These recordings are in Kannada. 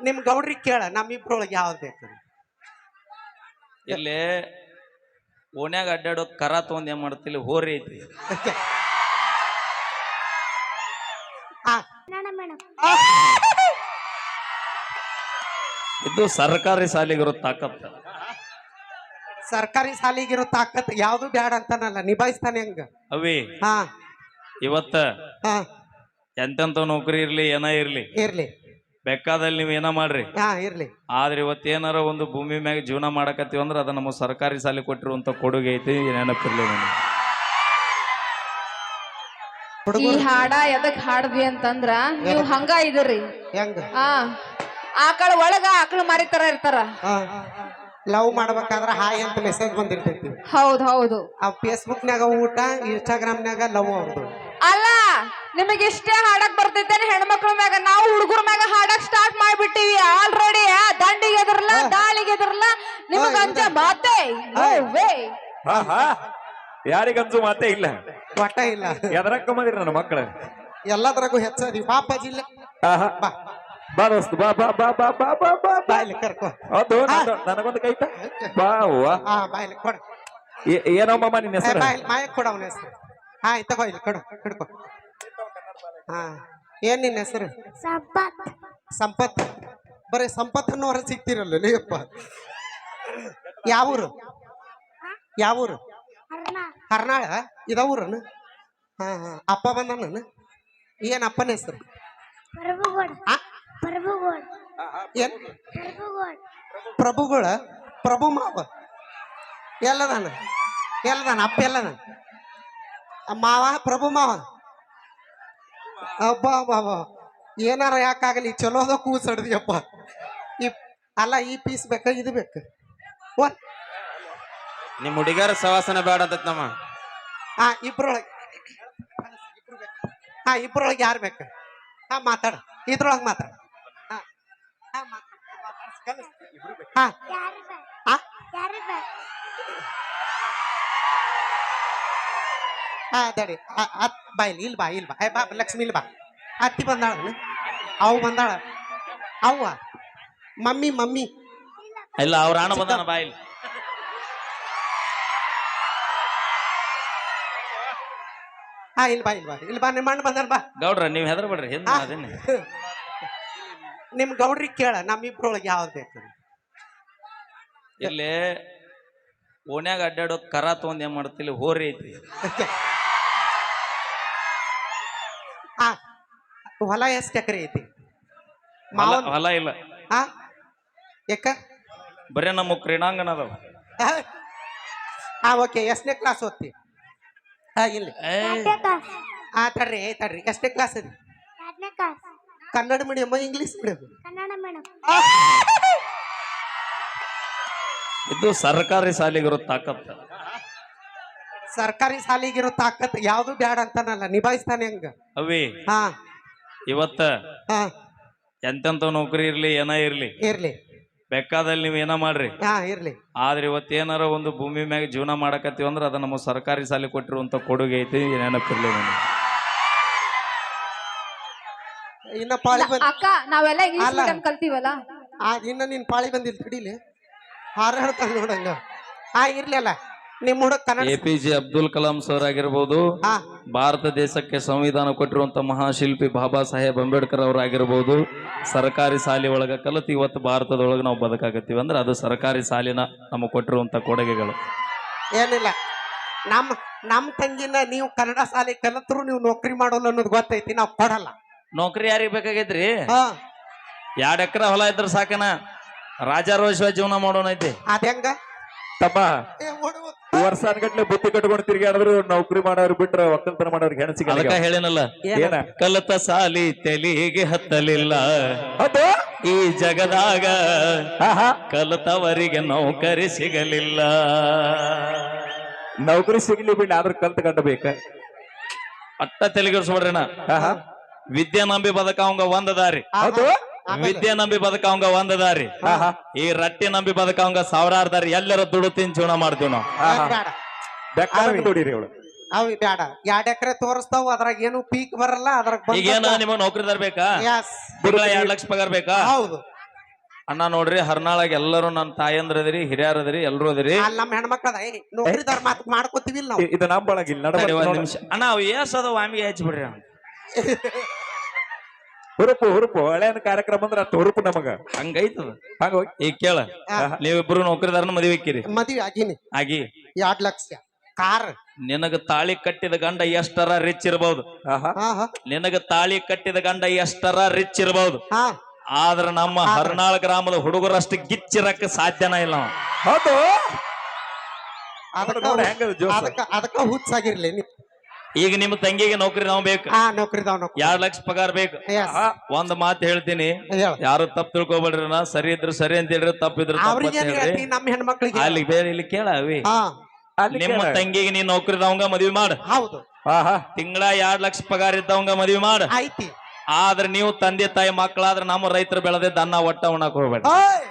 ನಿಮ್ ಗೌಡ್ರಿ ಕೇಳ ನಮ್ಮಿಬ್ರೊಳಗೆ ಯಾವ್ದು ಬೇಕು ಇಲ್ಲಿ ಓಣ್ಯಾಗ ಅಡ್ಡಾಡೋ ಕರ ತಗೊಂಡ್ ಏನ್ ಮಾಡ್ತಿಲ್ಲ ಹೋರಿ ಐತಿ. ಇದು ಸರ್ಕಾರಿ ಸಾಲಿಗಿರೋ ತಾಕತ್ತ ಸರ್ಕಾರಿ ಸಾಲಿಗಿರೋ ತಾಕತ್ ಯಾವ್ದು ಬ್ಯಾಡ ಅಂತಾನಲ್ಲ ನಿಭಾಯಿಸ್ತಾನೆ ಹಂಗ. ಅವಿ ಹಾ. ಇವತ್ತ ಹಾ. ಎಂತೆಂತ ನೌಕರಿ ಇರ್ಲಿ ಏನ ಇರ್ಲಿ? ಇರ್ಲಿ. ಬೇಕಾದಲ್ಲಿ ನೀವು ಏನ ಮಾಡ್ರಿ? ಹಾ ಇರ್ಲಿ. ಆದ್ರೆ ಇವತ್ತು ಏನಾರ ಒಂದು ಭೂಮಿ ಮ್ಯಾಗ ಜೀವನ ಮಾಡಕತ್ತೀವಿ ಅಂದ್ರೆ ಅದ ನಮ್ಮ ಸರ್ಕಾರಿ ಸಾಲಿ ಕೊಟ್ಟಿರುವಂತ ಕೊಡುಗೆ ಐತಿ ನೆನಪಿರ್ಲಿ. ಈ ಹುಡುಗರು? ಹಾಡ ಎದಕ್ ಹಾಡ್ದಿ ಅಂತಂದ್ರ ನೀವು ಹಂಗ ಇದ್ರಿ ಹೆಂಗ? ಆ ಆಕಳ ಒಳಗ ಆಕಳ ಮಾರಿ ತರ ಇರ್ತಾರ. ಲವ್ ಮಾಡ್ಬೇಕಾದ್ರ ಹಾಯ್ ಅಂತ ಮೆಸೇಜ್ ಬಂದಿರ್ತೈತಿ. ಹೌದ್ ಹೌದು. ಆ ಫೇಸ್ಬುಕ್ನ್ಯಾಗ ಊಟ ಇನ್ಸ್ಟಾಗ್ರಾಮ್ನ್ಯಾಗ ಲವ್ ಅವ್ರದ್ದು ಅಲ್ಲ ನಿಮಗೆ ಇಷ್ಟೇ ಹಾಡಕ್ ಬರ್ತೈತೇನೆ ಹೆಣ್ಮಕ್ಳ ಮ್ಯಾಗ. ನಾವು ಹುಡುಗರ ಮ್ಯಾಗ ಹಾಡಕ್ ಸ್ಟಾರ್ಟ್ ಮಾಡ್ಬಿಟ್ಟಿವಿ ಆಲ್ರೆಡಿ ದಂಡಿಗೆ ಎದರ್ಲ ದಾಳಿಗೆ ಎದರ್ಲ? ನಿಮಗ ಅಂಜ ಮಾತೆ ಯಾರಿಗಂತೂ ಮಾತೇ ಇಲ್ಲ? ಒಟ್ಟ ಇಲ್ಲ. ಎದರಕ್ಕ ಬಂದಿರಿ ನನ್ನ ಮಕ್ಕಳು ಎಲ್ಲದ್ರಾಗೂ ಹೆಚ್ಚಿ. ಪಾಪ ಜಿಲ್ಲೆ ಆಹಾ. ಬಾ. ಬಾ ದೋಸ್ತ ಬಾ ಬಾ ಬಾ ಬಾ ಬಾ ಬಾ ಬಾ ಬಾ. ಕರ್ಕೊ. ನಂದು- ನನಗೊಂದು ಕೈತ? ಬಾ ಹಾ ಬಾಯ್ಲಿ ಕೊಡ. ಏ- ಏನಮ್ಮಮ್ಮ ನಿನ್ನ ಹೆಸರು? ಮಾಯಕ್ ಕೊಡ ಅವನ ಹೆಸರು. ಹಾ ತಗೋ ಇಲ್ಲಿ ಕೊಡು ಹಿಡ್ಕೊ ಹಾ. ಏನ್ ನಿನ್ನ ಹೆಸರು? ಸಂಪತ್. ಸಂಪತ್. ಬರೀ ಸಂಪತ್ ಅನ್ನೋರ ಸಿಗ್ತಿರಲ್ಲ ನೀವಪ್ಪ ಯಾವೂರು ಯಾವೂರು ಹರ್ನಾಳ. ಇದ ಊರನ? ಹಾ ಹಾ. ಅಪ್ಪ ಬಂದನ ಏನ್ ಅಪ್ಪನ ಹೆಸರು? ಏನ್? ಪ್ರಭುಗಳ ಪ್ರಭು ಮಾವ? ಎಲ್ಲದಾನ? ಎಲ್ಲದಾನ? ಅಪ್ಪ ಎಲ್ಲದಾನ? ಮಾವ ಪ್ರಭು ಮಾವ? ಅಬ್ಬಾ ಅಬ್ಬಾ ಏನಾರ ಯಾಕಾಗಲಿ ಚಲೋದ ಕೂಸಡ್ದಿಯಪ್ಪ. ಈ ಅಲ್ಲ ಈ ಪೀಸ್ ಬೇಕ ಇದು ಬೇಕು? ಒಂದ್ ನಿಮ್ ಹುಡುಗರ ಸವಾಸನ ಬೇಡ ಅಂತ ನಮ್ಮ. ಹಾ ಇಬ್ರೊಳಗೆ. ಹಾ ಇಬ್ರೊಳಗೆ ಯಾರು ಬೇಕು? ಹಾ ಮಾತಾಡ. ಇದ್ರೊಳಗೆ ಮಾತಾಡ. ಹಾ ಹಾ ಮಾತಾಡ. ಹಾ ಅತ್ ಬಾ ಇಲ್ಲಿ ಇಲ್ಲಿ ಬಾ ಇಲ್ಲಿ ಬಾ. ಬಾ ಲಕ್ಷ್ಮಿ ಇಲ್ಲಿ ಬಾ. ಅತ್ತಿ ಬಂದಾಳ ಅವ್ ಬಂದಾಳ. ಅವ್ವ. Mummy mummy. ಇಲ್ಲ ಅವ್ರ ಅಣ್ಣ ಬಂದಾನ ಬಾಯಿಲ್ ಹಾ ಇಲ್ಲಿ ಬಾ ಇಲ್ಲಿ ಬಾ. ಇಲ್ಲಿ ಬಾ ನಿಮ್ಮ ಅಣ್ಣ ಬಂದಾರ ಬಾ. ಗೌಡ್ರ ನೀವ್ ಹೆದರ್ಬೇಡ್ರಿ ಬಿಡ್ರಿ. ಅದೇನೆ ನಿಮ್ ಗೌಡ್ರಿಗೆ ಕೇಳ ನಮ್ಮಿಬ್ರೊಳಗೆ ಯಾವ್ದು ಬೇಕು? ಇಲ್ಲಿ ಓಣ್ಯಾಗ ಅಡ್ಡಾಡೋ ಕರ ತಗೊಂಡ್ ಏನ್ ಮಾಡ್ತಿಲ್ಲ ಹೋರಿ ಐತಿ ಹಾ ಹೊಲ ಎಷ್ಟು ಎಕರೆ ಐತಿ? ಹೊಲ ಮಾವನ್ ಹೊಲ ಇಲ್ಲ. ಹಾ ಯಾಕ? ಬರೇ ನಮ್ಮ ಕ್ರೀಡಾಂಗಣ ಅದಾವ. ಹಾ ಓಕೆ ಎಷ್ಟನೇ ಕ್ಲಾಸ್ ಓದ್ತಿ? ಹಾ ಇಲ್ಲಿ. ಕ್ಲಾಸ್ ತಡ್ರಿ ಏ ತಡ್ರಿ ಎಷ್ಟನೇ ಕ್ಲಾಸ್ ಇದೆ Kannada medium English medium Kannada madam ಇದು ಸರ್ಕಾರಿ ಶಾಲೆಗಿರೋ ತಾಕತ್. ಸರ್ಕಾರಿ ಶಾಲೆಗಿರೋ ತಾಕತ್ ಯಾವ್ದು ಬ್ಯಾಡ ಅಂತಾನಲ್ಲ ನಿಭಾಯಿಸ್ತಾನೆ ಹಂಗ. ಅವಿ. ಹಾ. ಇವತ್ತ ಹಾ. ಎಂತೆಂತ ನೌಕರಿ ಇರ್ಲಿ ಏನ ಇರ್ಲಿ? ಇರ್ಲಿ. ಬೆಕ್ಕಾದಲ್ಲಿ ನೀವ್ ಏನ ಮಾಡ್ರಿ? ಹಾ ಇರ್ಲಿ. ಆದ್ರೆ ಇವತ್ತು ಏನಾರ ಒಂದು ಭೂಮಿ ಮ್ಯಾಗ ಜೀವನ ಮಾಡಕತ್ತೀವಿ ಅಂದ್ರೆ ಅದ ನಮ್ಮ ಸರ್ಕಾರಿ ಸಾಲಿ ಕೊಟ್ಟಿರುವಂತ ಕೊಡುಗೆ ಐತಿ ನೆನಪಿರ್ಲಿ ನಾನು ಇನ್ನ ಪಾಳಿ ಬಂದ್ ಅಕ್ಕ ನಾವೆಲ್ಲ ಇಂಗ್ಲಿಷ್ ಅಲ್ಲ. ಮೀಡಿಯಂ ಕಲ್ತೀವಲ್ಲ? ಆ ಇನ್ನ ನಿನ್ ಪಾಳಿ ಬಂದಿಲ್ಲ ತಡಿಲಿ ಹಾರಾಡ್ತಾನ ನೋಡಂಗ ಹಾ ಇರ್ಲಿಲ್ಲ ನಿಮ್ ಹುಡುಗ Kannada A P J Abdul Kalam sir ಆಗಿರ್ಬೋದು ಹಾ. ಭಾರತ ದೇಶಕ್ಕೆ ಸಂವಿಧಾನ ಕೊಟ್ಟಿರುವಂತ ಮಹಾಶಿಲ್ಪಿ ಬಾಬಾ ಸಾಹೇಬ್ ಅಂಬೇಡ್ಕರ್ ಅವರಾಗಿರ್ಬೋದು ಸರ್ಕಾರಿ ಶಾಲೆ ಒಳಗ ಕಲಿತು ಇವತ್ತು ಭಾರತದೊಳಗೆ ನಾವು ಬದುಕಾಗತ್ತೀವಿ ಅಂದ್ರೆ ಅದು ಸರ್ಕಾರಿ ಶಾಲಿನ ನಮಗೆ ಕೊಟ್ಟಿರುವಂತ ಕೊಡುಗೆಗಳು. ಏನಿಲ್ಲ. ನಮ್ಮ ನಮ್ಮ ತಂಗಿನ ನೀವು ಕನ್ನಡ ಶಾಲೆ ಕಲಿತ್ರು ನೀವು ನೌಕರಿ ಮಾಡೋಲ್ಲ ಅನ್ನೋದು ಗೊತ್ತೈತಿ ನಾವು ಕೊಡಲ್ಲ. ನೌಕರಿ ಯಾರಿಗೆ ಬೇಕಾಗೈತ್ರಿ? ಹಾ. ಎರಡ್ ಎಕರೆ ಹೊಲ ಇದ್ರೆ ಸಾಕನ? ರಾಜಾರೋಷ ಜೀವನ ಮಾಡೋಣ ಐತಿ ಅದ ಹೆಂಗ? ತಪ್ಪ. ಏ, ಹುಡುಗ ವರ್ಷ ಅನ್ಗಟ್ಲೆ ಬುತ್ತಿ ಕಟ್ಕೊಂಡು ತಿರ್ಗಾಡಿದ್ರು ನೌಕರಿ ಮಾಡೋರು ಬಿಟ್ರ ಒಕ್ಕಲ್ತನ ಮಾಡೋರ್ ಹೆಣ ಅದಕ್ಕ ಹೇಳೇನಲ್ಲ ಏನ? ಕಲತ ಸಾಲಿ ತೆಲಿಗೆ ಹತ್ತಲಿಲ್ಲ. ಈ ಜಗದಾಗ ಆಹಾ. ಕಲಿತವರಿಗೆ ನೌಕರಿ ಸಿಗಲಿಲ್ಲ. ನೌಕರಿ ಸಿಗ್ಲಿ ಬಿಡ್ಲಿ ಆದ್ರೂ ಕಲ್ತ್ ಕಟ್ಟಬೇಕ ಅಟ್ಟ ವಿದ್ಯಾ ನಂಬಿ ಬದಕಾವಂಗ ಒಂದ ದಾರಿ. ಹೌದು? ವಿದ್ಯೆ ನಂಬಿ ಬದಕಾವಂಗ ಒಂದ ದಾರಿ ಆಹಾ ಈ ರಟ್ಟಿ ನಂಬಿ ಬದಕಾವಂಗ ಸಾವಿರಾರು ದಾರಿ ಎಲ್ಲರ ದುಡು ತಿನ್ ಜೀವನ ಮಾಡ್ತೀವಿ ನಾವು. ಬೇಕಾದ್ರೆ ದುಡೀರಿ ಅವಳು. ಅವ್ ಎರಡ್ ಎಕರೆ ತೋರಿಸ್ತಾವ ಅದ್ರಾಗ ಏನು ಪೀಕ್ ಬರಲ್ಲ ಅದ್ರಾಗ ಈಗೇನ ನೌಕರಿ ನೌಕರಿದಾರ್ ಬೇಕಾ? ಎಸ್ ತಿಂಗಳ ಎರಡ್ ಲಕ್ಷ ಪಗಾರ ಬೇಕಾ? ಹೌದು. ಅಣ್ಣ ನೋಡ್ರಿ ಹರ್ನಾಳಾಗ ಎಲ್ಲರೂ ನನ್ನ ಹಿರಿಯರ್ ಹಿರಿಯರದಿರಿ ಎಲ್ಲರೂ ಅದ್ರಿ. ಅಲ್ಲಿ ನಮ್ಮ ಹೆಣ್ಮಕ್ಳದ ಏ ನೌಕರಿದಾರ ಮಾತು ಮಾಡ್ಕೋತೀವಿಲ್ಲ ನಾವು. ಇದು ನಮ್ಮ ಬಳಗಿಲ್ಲ ಅಣ್ಣ ಅವ್ ಏಸ್ ಅದ ವಾಮಿಗೆ ಹಚ್ಚಿ ಬಿಡ್ರಿ. ಹುರುಪು ಹುರುಪು. ಹಳೆಯನ ಕಾರ್ಯಕ್ರಮ ಅಂದ್ರೆ ಅಷ್ಟು ಹುರುಪು ನಮಗ. ಹಂಗೈತದ. ಹಂಗ ಹೋಗಿ. ಈಗ ಕೇಳ. ನೀವಿಬ್ರು ನೌಕರಿದಾರನ ಮದುವೆ ಹಾಕಿರಿ. ಮದುವೆ ಆಗಿನಿ. ಆಗಿ. ಎರಡ್ ಲಕ್ಷ. ಕಾರ್. ನಿನಗ ತಾಳಿ ಕಟ್ಟಿದ ಗಂಡ ಎಷ್ಟರ ರಿಚ್ ಇರಬಹುದು ಆಹಾ. ಹಾ ಹಾ. ನಿನಗ ತಾಳಿ ಕಟ್ಟಿದ ಗಂಡ ಎಷ್ಟರ ರಿಚ್ ಇರಬಹುದು ಹಾ. ಆದ್ರ ನಮ್ಮ ಹರ್ನಾಳ್ ಗ್ರಾಮದ ಹುಡುಗರಷ್ಟು ಗಿಚ್ಚಿರಕ್ಕೆ ಸಾಧ್ಯನ ಇಲ್ಲ. ಹೌದು. ಅದಕ್ಕ ಹುಚ್ಚಾಗಿರ್ಲಿ ಈಗ ನಿಮ್ಮ ತಂಗಿಗೆ ನೌಕರಿ ನಾವು ಬೇಕು. ನೌಕರಿ ಎರಡ್ ಲಕ್ಷ ಪಗಾರ ಬೇಕು. Yes. ಒಂದ್ ಮಾತು ಹೇಳ್ತೀನಿ. ಹೇಳ. ಯಾರು ತಪ್ಪು ತಿಳ್ಕೊಬೇಡ್ರಿ ನಾ ಸರಿ ಇದ್ರೆ ಸರಿ ಅಂತ ಹೇಳ್ರಿ ತಪ್ಪಿದ್ರು ತಪ್ಪು ಅವ್ರಿಗೆ ಅಂತ ಏನ್ ಹೇಳ್ರಿ. ಹೇಳ್ತಿ? ನಮ್ಮ ಹೆಣ್ಮಕ್ಳಿಗೆ. ಅಲ್ಲಿ ಬೇರೆ ಇಲ್ಲಿ ಕೇಳ ಅವಿ. ಹಾ. ಅಲ್ಲಿ ನಿಮ್ಮ ಕೇಳ. ತಂಗಿಗೆ ನೀ ನೌಕರಿದವಂಗ ಮದ್ವಿ ಮಾಡ. ಹೌದು. ಆಹಾ. ತಿಂಗಳ ಎರಡ್ ಲಕ್ಷ ಪಗಾರ ಇದ್ದವಂಗ ಮದ್ವಿ ಮಾಡ. ಐತಿ ಆದ್ರ ನೀವು ತಂದೆ ತಾಯಿ ಮಕ್ಕಳಾದ್ರೆ ನಮ್ಮ ರೈತರು ಬೆಳೆದಿದ್ದ ಅನ್ನ ಒಟ್ಟ ಉಣ್ಣಕ್ ಹೋಗ್ಬೇಡ. ಓಯ್!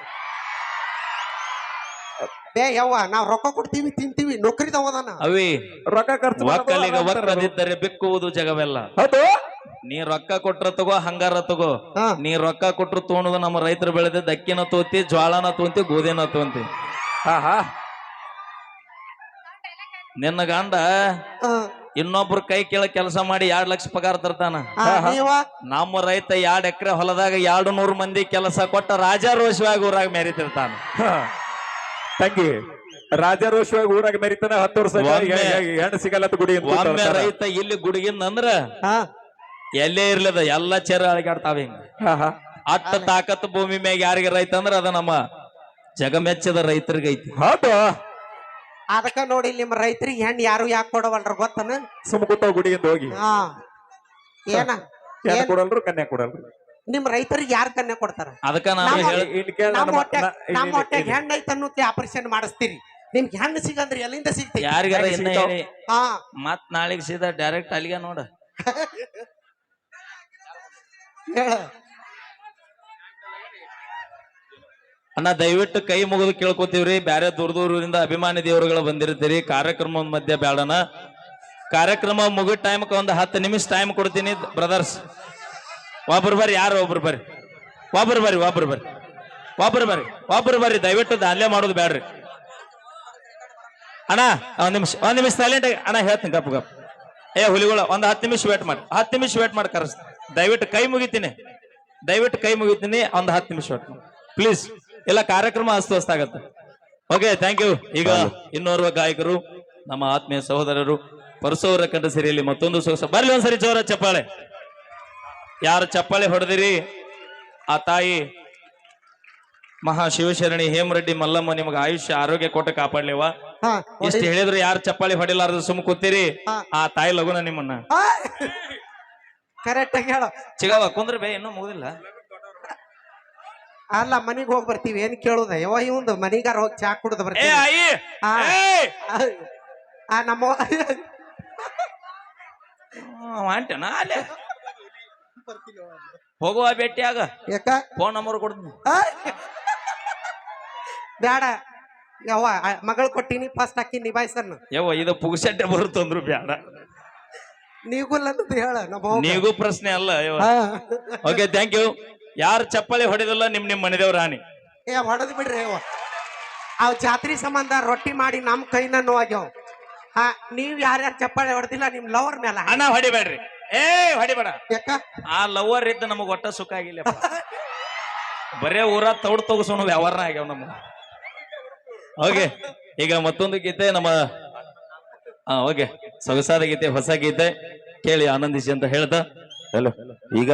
ಬೇ ಯವ್ವ ನಾವ್ ರೊಕ್ಕ ಕೊಡ್ತೀವಿ ತಿಂತೀವಿ ನೌಕರಿ ಅದಾನ ಅವಿ ರೊಕ್ಕ ಖರ್ಚು ಒಕ್ಕಲಿಗ ಒಕ್ಕದಿದ್ದರೆ ಬಿಕ್ಕುವುದು ಜಗವೆಲ್ಲ. ಹೌದು? ನೀ ರೊಕ್ಕ ಕೊಟ್ರ ತಗೋ ಹಂಗಾರ ತಗೋ. ಹಾ. ನೀ ರೊಕ್ಕ ಕೊಟ್ರು ತೋಣದು ನಮ್ಮ ರೈತರು ಬೆಳೆದ ಅಕ್ಕಿನ ತೋತಿ ಜ್ವಾಳನ ತೋಂತಿ ಗೋಧಿನ ಹಾ ಹಾ. ನಿನ್ನ ಗಂಡ ಇನ್ನೊಬ್ರು ಇನ್ನೊಬ್ರ ಕೈ ಕೆಳ ಕೆಲಸ ಮಾಡಿ ಎರಡ್ ಲಕ್ಷ ಪಗಾರ ತರ್ತಾನ. ನೀವ? ನಮ್ಮ ರೈತ ಎರಡ್ ಎಕರೆ ಹೊಲದಾಗ ಎರಡು ನೂರು ಮಂದಿ ಕೆಲಸ ಕೊಟ್ಟ ರಾಜಾರೋಷವಾಗಿ ಊರಾಗ ಮೆರಿತಿರ್ತಾನ. ತಂಗಿ ರಾಜಾರೋಷವಾಗಿ ಊರಾಗ ಮೆರಿತಾನ ಹತ್ತು ವರ್ಷ ಒಮ್ಮೆ- ಹೆಣ್ಣು ಸಿಗಲ್ಲ ಅಂತ ಗುಡಿ ಅಂತ ಒಮ್ಮೆ. ರೈತ ಇಲ್ಲಿ ಗುಡುಗಿಂದ ಅಂದ್ರ ಹಾ. ಎಲ್ಲೇ ಇರ್ಲದ ಎಲ್ಲ ಚೇರ ಅಳಗಾಡ್ತಾವ ಹಿಂಗ. ಆಹಾ. ಅಟ್ಟ ತಾಕತ್ ಭೂಮಿ ಮ್ಯಾಗ ಯಾರಿಗೆ ರೈತ ಅಂದ್ರ ಅದ ನಮ್ಮ ಜಗಮೆಚ್ಚದ ರೈತರಿಗೈತಿ. ಹೌದು. ಅದಕ್ಕ ನೋಡಿ ನಿಮ್ಮ ರೈತರಿಗೆ ಹೆಣ್ಣು ಯಾರು ಯಾಕೆ ಕೊಡವಲ್ರ ಗೊತ್ತನ? ಸುಮ್ ಕೂತಾವ್ ಗುಡಿಯಿಂದ ಹೋಗಿ. ಹಾ. ಏನ? ಹೆಣ್ಣು ಏನ್? ಕೊಡಲ್ರು ಕನ್ಯಾ ಕೊಡಲ್ರು. ನಿಮ್ ರೈತರಿಗೆ ಯಾರ್ ಕನ್ಯಾ ಕೊಡ್ತಾರ? ಅದಕ್ಕ ನಾನು ನಮ್ಮ- ಹೇಳ ಹೊಟ್ಟೆ ನಮ್ಮ ಹೊಟ್ಟೆಗೆ ಇಲ್ಲಿ- ಹೆಣ್ಣು ಐತೆ ಅನ್ನೋತ್ಲೆ ಆಪರೇಷನ್ ಮಾಡಿಸ್ತೀರಿ. ನಿಮ್ಗೆ ಹೆಣ್ಣು ಸಿಗಂದ್ರಿ ಎಲ್ಲಿಂದ ಸಿಗ್ತೀರಿ ಯಾರಿಗಾರ ಹೆಂಗ್ ಇನ್ನ ಸಿಗ್ತಾವ್? ಹೇಳಿ. ಹಾ. ಮತ್ ನಾಳೆಗ್ ಸೀದಾ ಡೈರೆಕ್ಟ್ ಅಲ್ಲಿಗೆ ನೋಡ. ಹೇಳ. ಅಣ್ಣ ದಯವಿಟ್ಟು ಕೈ ಮುಗಿದು ಕೇಳ್ಕೊತೀವ್ರಿ. ಬ್ಯಾರೆ ದೂರ ದೂರದಿಂದ ಅಭಿಮಾನಿ ದೇವರುಗಳು ಬಂದಿರ್ತೀರಿ. ಕಾರ್ಯಕ್ರಮ ಮಧ್ಯೆ ಬೇಡನ ಕಾರ್ಯಕ್ರಮ ಮುಗಿದ ಟೈಮ್ಗೆ ಒಂದು ಹತ್ತು ನಿಮಿಷ ಟೈಮ್ ಕೊಡ್ತೀನಿ ಬ್ರದರ್ಸ್ ಒಬ್ರು ಬರ್ರಿ ಯಾರು ಒಬ್ರು ಬರ್ರಿ? ಒಬ್ರು ಬರ್ರಿ ಒಬ್ರು ಬರ್ರಿ. ಒಬ್ರು ಬರ್ರಿ ಒಬ್ರು ಬರ್ರಿ ದಯವಿಟ್ಟು ಅಲ್ಲೇ ಮಾಡೋದು ಬೇಡ್ರಿ ಅಣ್ಣ ಒಂದ್ ನಿಮಿಷ ಒಂದ್ ನಿಮಿಷ ಸೈಲೆಂಟ್ ಆಗಿ ಅಣ್ಣ ಹೇಳ್ತೀನಿ ಗಪ್ ಗಪ್. ಏ ಹುಲಿಗಳ ಒಂದ್ ಹತ್ತು ನಿಮಿಷ ವೇಟ್ ಮಾಡಿ. ಹತ್ತು ನಿಮಿಷ ವೇಟ್ ಮಾಡಿ ಕರೆಸ್. ದಯವಿಟ್ಟು ಕೈ ಮುಗಿತೀನಿ. ದಯವಿಟ್ಟು ಕೈ ಮುಗಿತೀನಿ ಒಂದ್ ಹತ್ತು ನಿಮಿಷ ವೇಟ್ ಮಾಡಿ. ಪ್ಲೀಸ್ ಇಲ್ಲ ಕಾರ್ಯಕ್ರಮ ಅಸ್ತವ್ಯಸ್ತ ಆಗತ್ತೆ. ಓಕೆ ಥ್ಯಾಂಕ್ ಯು ಈಗ ಇನ್ನೋರ್ವ ಗಾಯಕರು ನಮ್ಮ ಆತ್ಮೀಯ ಸಹೋದರರು ಪರಸೋರ ಕಂಡ ಸಿರಿಯಲ್ಲಿ ಮತ್ತೊಂದು ಸೊಗಸ ಬರ್ಲಿ ಒಂದ್ಸರಿ ಜೋರ ಚಪ್ಪಾಳೆ. ಯಾರು ಚಪ್ಪಾಳೆ ಹೊಡೆದಿರಿ? ಆ ತಾಯಿ ಮಹಾ ಶಿವಶರಣಿ ಹೇಮರೆಡ್ಡಿ ಮಲ್ಲಮ್ಮ ನಿಮಗೆ ಆಯುಷ್ಯ ಆರೋಗ್ಯ ಕೊಟ್ಟು ಕಾಪಾಡ್ಲಿವ? ಹಾ ಇಷ್ಟು ಹೇಳಿದ್ರು ಯಾರು ಚಪ್ಪಾಳಿ ಹೊಡಿಲಾರ್ದು ಸುಮ್ ಕೂತೀರಿ? ಆ ತಾಯಿ ಲಗುನ ನಿಮ್ಮನ್ನ. ಕರೆಕ್ಟ್ ಆಗಿ ಹೇಳ. ಚಿಗವ ಕುಂದ್ರ ಬೇ ಇನ್ನೂ ಮುಗುದಿಲ್ಲ. ಅಲ್ಲ ಮನಿಗ್ ಹೋಗಿ ಬರ್ತೀವಿ ಏನ್ ಕೇಳುದ? ಯವ ಇವಂದು ಮನಿಗಾರ ಹೋಗಿ ಚಾ ಕುಡ್ದು ಬರ್ತೀವಿ! ಆ ನಮ್ಮ ಆ, ಹೋಗುವ ಭೇಟಿಯಾಗ ಯಾಕ? ಫೋನ್ ನಂಬರ್ ಕೊಡ್ತೀನಿ. ಬೇಡ ಯವ್ವ ಮಗಳು ಕೊಟ್ಟಿನಿ ಫಸ್ಟ್ ಹಾಕಿ ನಿಭಾಯಿಸನ್ ಯವ್ವ ಇದು ಪುಗ್ಸಟ್ಟೆ ಬರುತ್ತಂದ್ರು ಬೇಡ ನೀಗುಲ್ಲ ಅಂತ ಹೇಳ ನಮ್ಮ. ನೀಗೂ ಪ್ರಶ್ನೆ ಅಲ್ಲ. ಓಕೆ ಥ್ಯಾಂಕ್ ಯು ಯಾರು ಚಪ್ಪಲಿ ಹೊಡೆದಿಲ್ಲ ನಿಮ್ ನಿಮ್ ಮನೆಯವ್ರ ರಾಣಿ. ಏ ಹೊಡೆದ್ ಬಿಡ್ರಿ ಯವ್ವ. ಅವ್ ಜಾತ್ರಿ ಸಂಬಂಧ ರೊಟ್ಟಿ ಮಾಡಿ ನಮ್ ಕೈನ ನೋವಾಗ್ಯಾವ ಹಾ ನೀವ್ ಯಾರ್ಯಾರು ಚಪ್ಪಾಳೆ ಹೊಡೆದಿಲ್ಲ ನಿಮ್ ಲವರ್ ಮೇಲೆ ಹಣ ಹೊಡಿಬೇಡ್ರಿ. ಏ ಹೊಡಿಬೇಡ. ಯಾಕ? ಆ ಲವರ್ ಇದ್ದ ನಮಗ್ ಒಟ್ಟ ಸುಖ ಆಗಿಲ್ಲ ಬರೇ ಊರ ತೌಡ್ ತಗಸೋಣ ವ್ಯವಹಾರ ಆಗ್ಯಾವ ನಮ್ಮ ಓಕೆ ಈಗ ಮತ್ತೊಂದು ಗೀತೆ ನಮ್ಮ ಹಾ ಓಕೆ ಸೊಗಸಾದ ಗೀತೆ ಹೊಸ ಗೀತೆ ಕೇಳಿ ಆನಂದಿಸಿ ಅಂತ ಹೇಳ್ತಾ ಹಲೋ ಈಗ